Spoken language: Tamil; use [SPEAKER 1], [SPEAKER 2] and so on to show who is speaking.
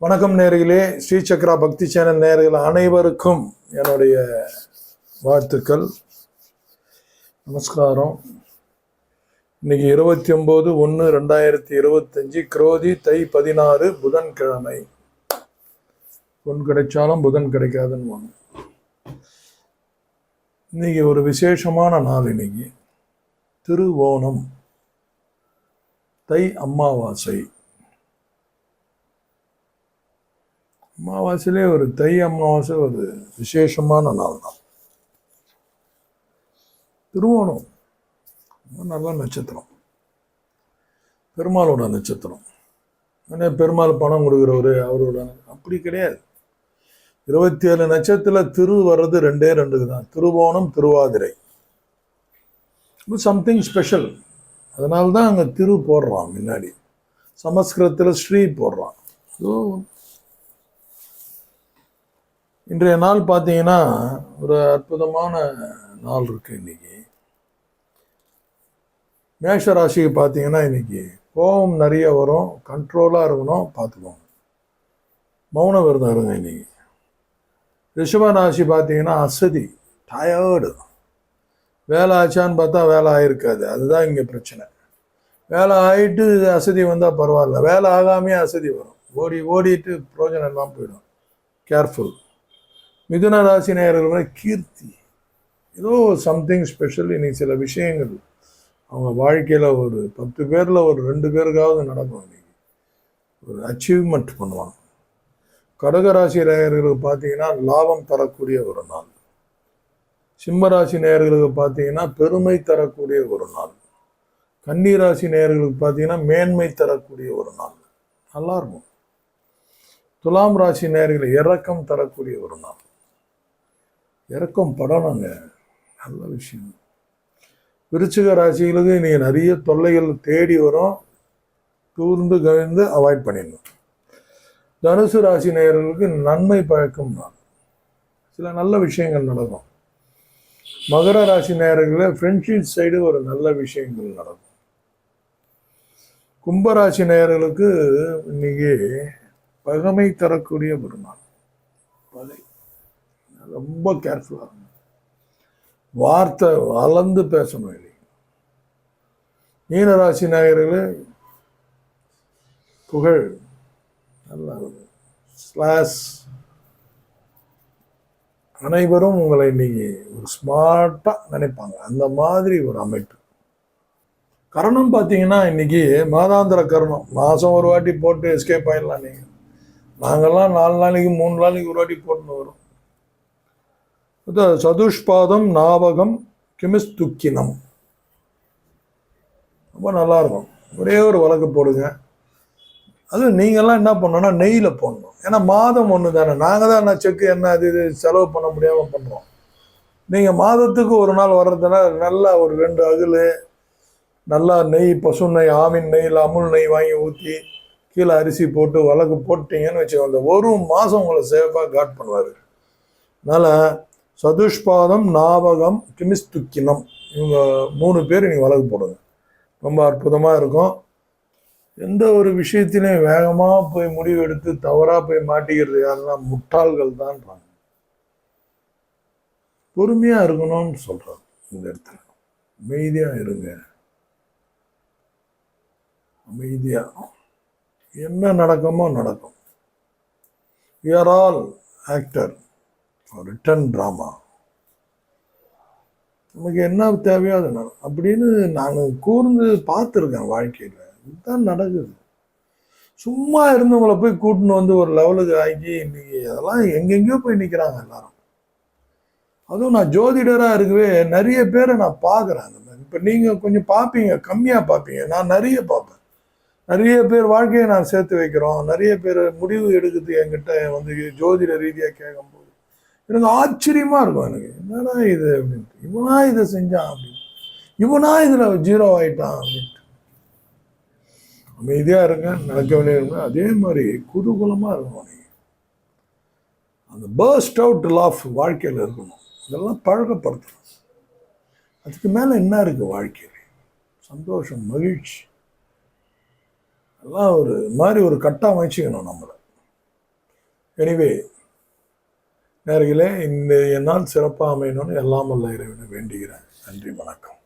[SPEAKER 1] வணக்கம் நேர்களே ஸ்ரீ சக்ரா பக்தி சேனல் நேர்கள் அனைவருக்கும் என்னுடைய வாழ்த்துக்கள். நமஸ்காரம். இன்னைக்கு இருபத்தி ஒம்பது ஒன்று ரெண்டாயிரத்தி இருபத்தஞ்சி குரோதி தை பதினாறு புதன்கிழமை. பொன் கிடைச்சாலும் புதன் கிடைக்காதுன்னு இன்னைக்கு ஒரு விசேஷமான நாள் இன்னைக்கு. திருவோணம். தை அமாவாசை. அமாவாசையிலே ஒரு தை அமாவாசை ஒரு விசேஷமான நாள் தான். திருவோணம். நல்ல நட்சத்திரம். பெருமாளோட நட்சத்திரம். ஆனால் பெருமாள் பணம் கொடுக்குறவர் அவரோட அப்படி கிடையாது. இருபத்தி ஏழு நட்சத்திரத்தில் திரு வர்றது ரெண்டே ரெண்டுக்கு தான். திருவோணம் திருவாதிரை. சம்திங் ஸ்பெஷல் அதனால தான் அங்கே திரு போடுறான் முன்னாடி. சமஸ்கிருதத்தில் ஸ்ரீ போடுறான். ஸோ இன்றைய நாள் பார்த்தீங்கன்னா ஒரு அற்புதமான நாள் இருக்குது இன்றைக்கி மேஷ ராசிக்கு பார்த்தீங்கன்னா இன்னைக்கு கோபம் நிறைய வரும் கண்ட்ரோலாக இருக்கணும் பார்த்துக்கோங்க. மௌன விரதம் இருங்க இன்றைக்கி ரிஷப ராசி பார்த்தீங்கன்னா அசதி டயர்டு வேலை ஆச்சான்னு பார்த்தா வேலை ஆகிருக்காது அதுதான் இங்கே பிரச்சனை. வேலை ஆகிட்டு அசதி வந்தால் பரவாயில்ல வேலை ஆகாமே அசதி வரும். ஓடி ஓடிட்டு பிரோஜனம் எல்லாம் போயிடும். கேர்ஃபுல் மிதுன ராசி நேயர்கள் கீர்த்தி. ஏதோ சம்திங் ஸ்பெஷல் இன்னைக்கு சில விஷயங்கள். அவங்க வாழ்க்கையில் ஒரு பத்து பேரில் ஒரு ரெண்டு பேருக்காவது நடக்கும் இன்னைக்கு. ஒரு அச்சீவ்மெண்ட் பண்ணுவாங்க. கடகராசி நேயர்களுக்கு பார்த்தீங்கன்னா லாபம் தரக்கூடிய ஒரு நாள். சிம்மராசி நேயர்களுக்கு பார்த்தீங்கன்னா பெருமை தரக்கூடிய ஒரு நாள். கன்னிராசி நேயர்களுக்கு பார்த்தீங்கன்னா மேன்மை தரக்கூடிய ஒரு நாள். நல்லா இருக்கும். துலாம் ராசி நேயர்கள் இறக்கம் தரக்கூடிய ஒரு நாள். இறக்கம் படணுங்க. நல்ல விஷயம். விருச்சிக ராசிகளுக்கு நீங்கள் நிறைய தொல்லைகள் தேடி வரும். தூர்ந்து கழிந்து அவாய்ட் பண்ணிடணும். தனுசு ராசி நேயர்களுக்கு நன்மை பழக்கம் தான். சில நல்ல விஷயங்கள் நடக்கும். மகர ராசி நேயர்களில் ஃப்ரெண்ட்ஷிப் சைடு ஒரு நல்ல விஷயங்கள் நடக்கும். கும்பராசி நேயர்களுக்கு இன்னைக்கு பகமை தரக்கூடிய பெருமாள். பகை. ரொம்ப கேர்ஃபுல்லாக வார்த்தை வளர்ந்து பேசணும் இல்லை மீனராசி நாயர்களே புகழ் நல்லா ஸ்லாஸ் அனைவரும் உங்களை இன்னைக்கு ஒரு ஸ்மார்ட்டாக நினைப்பாங்க. அந்த மாதிரி ஒரு அமைப்பு. கரணம் பார்த்தீங்கன்னா இன்னைக்கு மாதாந்திர கரணம். மாதம் ஒரு வாட்டி போட்டு எஸ்கேப் ஆயிடலாம் நீங்கள் நாங்கள்லாம் நாலு நாளைக்கு மூணு நாளைக்கு ஒரு வாட்டி போட்டுன்னு வரோம். சதுஷ்பாதம் ஞாபகம் கிமிஸ் துக்கினம் ரொம்ப நல்லா இருக்கும் ஒரே ஒரு வழக்கு போடுங்க. அதுவும் நீங்கள்லாம் என்ன பண்ணணும்னா நெய்யில் போடணும். ஏன்னா மாதம் ஒன்று தானே. நாங்கள் தான் என்ன செக்கு என்ன அது இது செலவு பண்ண முடியாமல் பண்ணுறோம் நீங்கள் மாதத்துக்கு ஒரு நாள் வர்றதுனா நல்லா ஒரு ரெண்டு அகில் நல்லா நெய் பசு நெய் ஆவின் நெய் இல்லை அமுல் நெய் வாங்கி ஊற்றி கீழே அரிசி போட்டு வழக்கு போட்டிங்கன்னு வச்சு அந்த ஒரு மாதம் உங்களை சேஃபாக காட் பண்ணுவார். அதனால் சதுஷ்பாதம் ஞாபகம் கிமிஸ்துக்கினம். இவங்க மூணு பேர் நீங்கள் வழக்கு போடுங்க. ரொம்ப அற்புதமாக இருக்கும். எந்த ஒரு விஷயத்திலையும் வேகமாக போய் முடிவு எடுத்து தவறாக போய் மாட்டிக்கிறது யாருன்னா முட்டாள்கள் தான்றாங்க பொறுமையாக இருக்கணும்னு சொல்கிறாங்க இந்த இடத்துல. அமைதியாக இருங்க. அமைதியாக என்ன நடக்குமோ நடக்கும். You are all actor written drama நமக்கு என்ன தேவையோ அது நட- அப்படின்னு நான் கூர்ந்து பார்த்துருக்கேன் வாழ்க்கையில். இதுதான் நடக்குது. சும்மா இருந்தவங்கள போய் கூட்டின்னு வந்து ஒரு லெவலுக்கு ஆக்கி இன்னைக்கு அதெல்லாம் எங்கெங்கேயோ போய் நிற்கிறாங்க எல்லாரும். அதுவும் நான் ஜோதிடராக இருக்கவே நிறைய பேரை நான் பார்க்குறேன் அந்த மாதிரி. இப்போ நீங்கள் கொஞ்சம் பார்ப்பீங்க கம்மியாக பார்ப்பீங்க. நான் நிறைய பார்ப்பேன். நிறைய பேர் வாழ்க்கையை நான் சேர்த்து வைக்கிறோம். நிறைய பேர் முடிவு எடுக்கிறது என்கிட்ட வந்து ஜோதிட ரீதியாக கேட்கும்போது. எனக்கு ஆச்சரியமாக இருக்கும் எனக்கு. என்னடா இது அப்படின்ட்டு. இவனா இதை செஞ்சான் அப்படின்னு இவனா இதில் ஜீரோ ஆயிட்டான் அப்படின்ட்டு. அமைதியாக இருங்க நடக்க வேண்டிய அதே மாதிரி குதூகூலமாக இருக்கணும் நீங்கள் அந்த பர்ஸ்ட் அவுட் லாஃப் வாழ்க்கையில் இருக்கணும். இதெல்லாம் பழக்கப்படுத்தணும். அதுக்கு மேலே என்ன இருக்குது வாழ்க்கையில்? சந்தோஷம் மகிழ்ச்சி. எல்லாம் ஒரு மாதிரி ஒரு கட்டம் அமைச்சிக்கணும் நம்மளை. எனிவே நேர்களே இந்த நாள் சிறப்பாக அமையணும்னு எல்லாம் வல்ல இறைவனை வேண்டுகிறேன். நன்றி வணக்கம்.